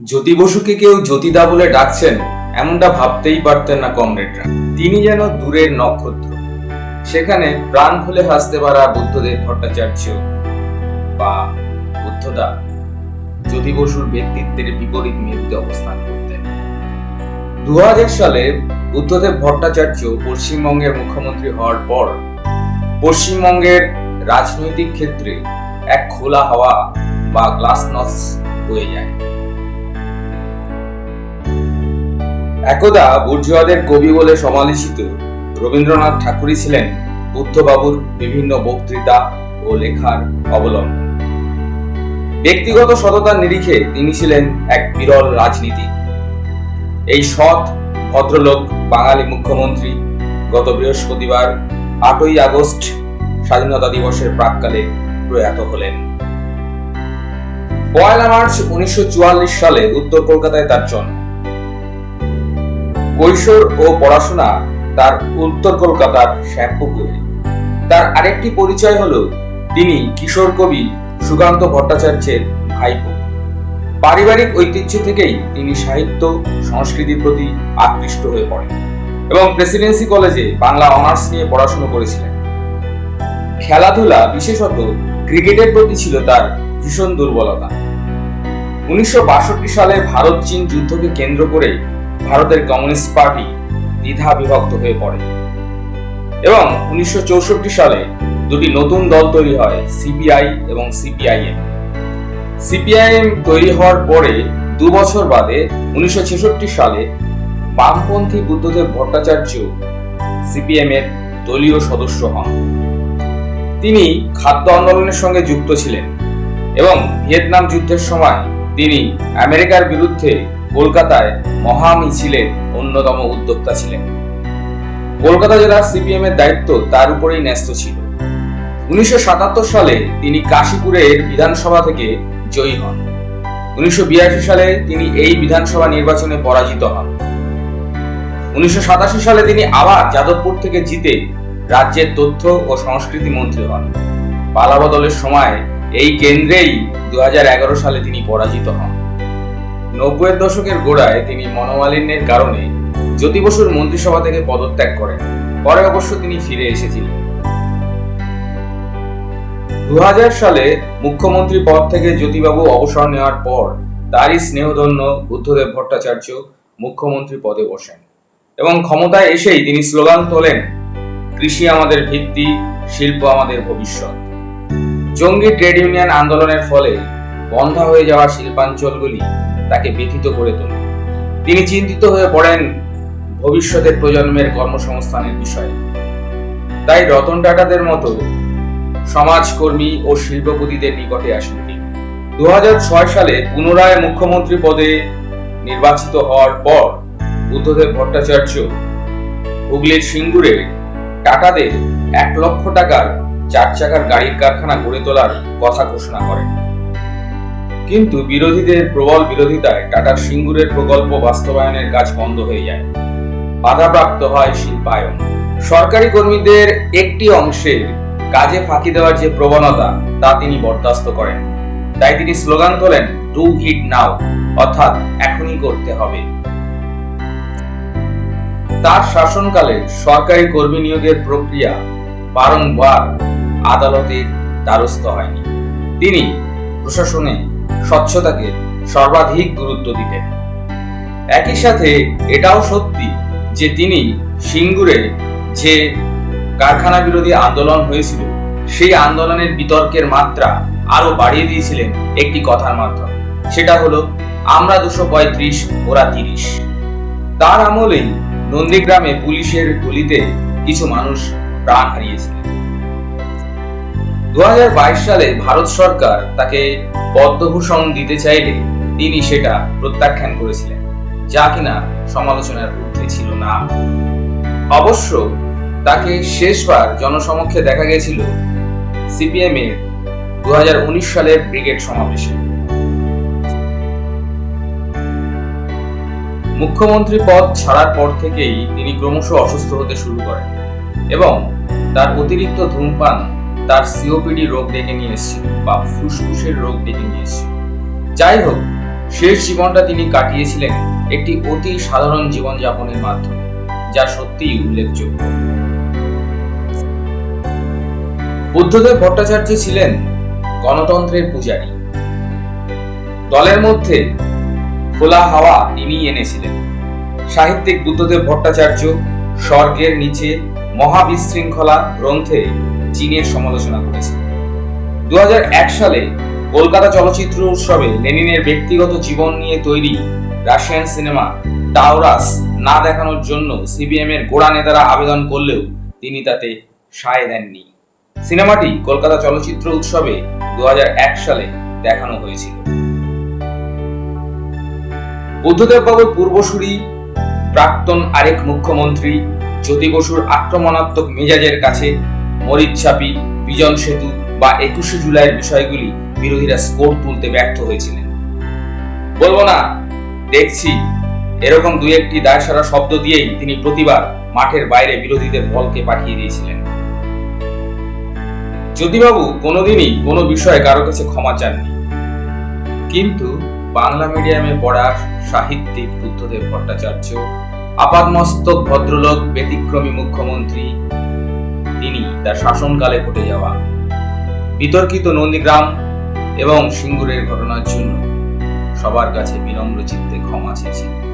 জ্যোতি বসুকে কেউ জ্যোতিদা বলে ডাকছেন, এমনটা ভাবতেই পারতেন না কমরেডরা। তিনি যেন দূরের নক্ষত্র। সেখানে প্রাণ খুলে হাসতে পারা বুদ্ধদেব ভট্টাচার্য বা, বুদ্ধদা, জ্যোতি বসুর ব্যক্তিত্বের বিপরীত মেরুতে অবস্থান করতেন। দু সালে বুদ্ধদেব ভট্টাচার্য পশ্চিমবঙ্গের মুখ্যমন্ত্রী হওয়ার পর, পশ্চিমবঙ্গের রাজনৈতিক ক্ষেত্রে এক খোলা হাওয়া বা গ্লাস নস হয়ে যায়। একদা বুর্জুয়াদের কবি বলে সমালোচিত রবীন্দ্রনাথ ঠাকুরই ছিলেন বুদ্ধবাবুর বিভিন্ন বক্তৃতা ও লেখার অবলম্বন। ব্যক্তিগত সততার নিরিখে তিনি ছিলেন এক বিরল রাজনীতিক এই সৎ ভদ্রলোক, বাঙালি মুখ্যমন্ত্রী, গত বৃহস্পতিবার আটই আগস্ট স্বাধীনতা দিবসের প্রাককালে প্রয়াত হলেন। পয়লা মার্চ উনিশশো চুয়াল্লিশ সালে উত্তর কলকাতায় তার জন্ম। কৈশোর ও পড়াশোনা তার উত্তর কলকাতার শ্যামপুকুরে তার আরেকটি পরিচয় হলো তিনি কিশোর কবি সুকান্ত ভট্টাচার্যের ভাইপো। পারিবারিক ঐতিহ্য থেকেই তিনি সাহিত্য, সংস্কৃতির প্রতি আকৃষ্ট হয়ে পড়েন এবং প্রেসিডেন্সি কলেজে বাংলা অনার্স নিয়ে পড়াশোনা করেছিলেন। খেলাধুলা বিশেষত ক্রিকেটের প্রতি ছিল তার ভীষণ দুর্বলতা। উনিশশো বাষট্টি সালে ভারত চীন যুদ্ধকে কেন্দ্র করে ভারতের কমিউনিস্ট পার্টি দ্বিধা বিভক্ত হয়ে পড়ে। এবং উনিশশো সালে দুটি নতুন দল তৈরি হয়, সিপিআই এবং সিপিআইএম। সিপিআইএম তৈরি হওয়ার পরে দু বছর বাদে উনিশশো সালে বামপন্থী বুদ্ধদেব ভট্টাচার্য সিপিএম এর দলীয় সদস্য হন। তিনি খাদ্য আন্দোলনের সঙ্গে যুক্ত ছিলেন এবং ভিয়েতনাম যুদ্ধের সময় তিনি আমেরিকার বিরুদ্ধে কলকাতায় মহা মিছিলের অন্যতম উদ্যোক্তা ছিলেন। কলকাতা জেলার সিপিএম এর দায়িত্ব তার উপরেই ন্যস্ত ছিল। উনিশশো সাতাত্তর সালে তিনি কাশীপুরের বিধানসভা থেকে জয়ী হন। উনিশশো বিরাশি সালে তিনি এই বিধানসভা নির্বাচনে পরাজিত হন। উনিশশো সাতাশি সালে তিনি আবার যাদবপুর থেকে জিতে রাজ্যের তথ্য ও সংস্কৃতি মন্ত্রী হন। পালাবদলের সময় এই কেন্দ্রেই দু হাজার এগারো সালে তিনি পরাজিত হন। নব্বইয়ের দশকের গোড়ায় তিনি মনোমালিন্যের কারণে জ্যোতি বসুর মন্ত্রিসভা থেকে পদত্যাগ করেন। পরে অবশ্য তিনি ফিরে এসেছিলেন। দু সালে মুখ্যমন্ত্রী পদ থেকে জ্যোতিবাবু অবসর নেওয়ার পর তারই স্নেহধন্য বুদ্ধদেব ভট্টাচার্য মুখ্যমন্ত্রী পদে বসেন এবং ক্ষমতায় এসেই তিনি স্লোগান তোলেন, কৃষি আমাদের ভিত্তি, শিল্প আমাদের ভবিষ্যৎ। জঙ্গি ট্রেড ইউনিয়ন আন্দোলনের ফলে বন্ধ হয়ে যাওয়া শিল্পাঞ্চলগুলি তাকে ব্যথিত করে তোলে। তিনি চিন্তিত হয়ে পড়েন ভবিষ্যতের প্রজন্মের কর্মসংস্থানের বিষয়ে। তাই রতন টাটাদের মতো সমাজকর্মী ও শিল্পপতিদের নিকটে আসেন তিনি। দু সালে পুনরায় মুখ্যমন্ত্রী পদে নির্বাচিত হওয়ার পর বুদ্ধদেব ভট্টাচার্য হুগলির সিঙ্গুরে টাটাদের এক লক্ষ টাকার চার চাকার গাড়ির কারখানা গড়ে তোলার কথা ঘোষণা করেন। কিন্তু বিরোধীদের প্রবল বিরোধিতায় টাটার সিঙ্গুরের প্রকল্প বাস্তবায়নের কাজ বন্ধ হয়ে যায়। বাধাপ্রাপ্ত হয় শিল্পায়ন। সরকারি কর্মীদের একটি অংশের কাজে ফাঁকি দেওয়ার যে প্রবণতা, তা তিনি বরদাস্ত করেন। তাই তিনি স্লোগান তোলেন ডু ইট নাও অর্থাৎ এখনই করতে হবে। তার শাসনকালে সরকারি কর্মী নিয়োগের প্রক্রিয়া বারংবার আদালতের দ্বারস্থ হয়নি। তিনি প্রশাসনে স্বচ্ছতাকে সর্বাধিক গুরুত্ব দিতেন। একই সাথে এটাও সত্যি যে তিনি সিঙ্গুরে যে কারখানা বিরোধী আন্দোলন হয়েছিল, সেই আন্দোলনের বিতর্কের মাত্রা আরও বাড়িয়ে দিয়েছিলেন একটি কথার মাধ্যমে। সেটা হলো, আমরা দুশো পঁয়ত্রিশ, ওরা তিরিশ। তার আমলেই নন্দীগ্রামে পুলিশের গুলিতে কিছু মানুষ প্রাণ হারিয়েছিলেন। দু হাজার বাইশ সালে ভারত সরকার তাকে পদ্মভূষণ দিতে চাইলে তিনি সেটা প্রত্যাখ্যান করেছিলেন, যা কিনা সমালোচনার ঊর্ধ্বে ছিল না। অবশ্য তাকে শেষবার জনসমক্ষে দেখা গেছিল সিপিএম এর দু হাজার উনিশ সালের ব্রিগেড সমাবেশে। মুখ্যমন্ত্রী পদ ছাড়ার পর থেকেই তিনি ক্রমশ অসুস্থ হতে শুরু করেন এবং তার অতিরিক্ত ধূমপান তার সিওপিডি রোগ ডেকে নিয়ে এসেছিল বা ফুসফুসের রোগ ডেকে নিয়ে এসেছিল। যাই হোক, শেষ জীবনটা তিনি কাটিয়েছিলেন একটি অতি সাধারণ জীবনযাপনের মাধ্যমে, যা সত্যিই উল্লেখযোগ্য। বুদ্ধদেব ভট্টাচার্য ছিলেন গণতন্ত্রের পূজারী। দলের মধ্যে খোলা হাওয়া তিনি এনেছিলেন। সাহিত্যিক বুদ্ধদেব ভট্টাচার্য স্বর্গের নিচে মহাবিশৃঙ্খলা গ্রন্থে চীনের সমালোচনা করেছেন দু সালে কলকাতা চলচ্চিত্র উৎসবে লেনিনের ব্যক্তিগত জীবন নিয়ে তৈরি রাশিয়ান সিনেমা টাওরাস না দেখানোর জন্য সিবিএম এর গোড়া নেতারা আবেদন করলেও তিনি তাতে সায় দেননি। সিনেমাটি কলকাতা চলচ্চিত্র উৎসবে দু সালে দেখানো হয়েছিল। বুদ্ধদেব বাবুর পূর্বসূরি, প্রাক্তন আরেক মুখ্যমন্ত্রী জ্যোতি বসুর আক্রমণাত্মক মেজাজের কাছে মরিচ্ছাপি বিজন সেতু বা একুশে জুলাইয়ের বিষয়গুলি বিরোধীরা স্কোর তুলতে ব্যর্থ হয়েছিলেন। বলব না, দেখছি, এরকম দুই একটি দায়সারা শব্দ দিয়েই তিনি প্রতিবার মাঠের বাইরে বিরোধীদের বলকে পাঠিয়ে দিয়েছিলেন। জ্যোতিবাবু কোনোদিনই কোনো বিষয়ে কারও কাছে ক্ষমা চাননি। কিন্তু বাংলা মিডিয়ামে পড়া সাহিত্যিক বুদ্ধদেব ভট্টাচার্য, আপাদমস্তক ভদ্রলোক, ব্যতিক্রমী মুখ্যমন্ত্রী তিনি তার শাসনকালে ঘটে যাওয়া। বিতর্কিত নন্দীগ্রাম এবং সিঙ্গুরের ঘটনার জন্য সবার কাছে বিনম্র চিত্তে ক্ষমা চেয়েছিলেন।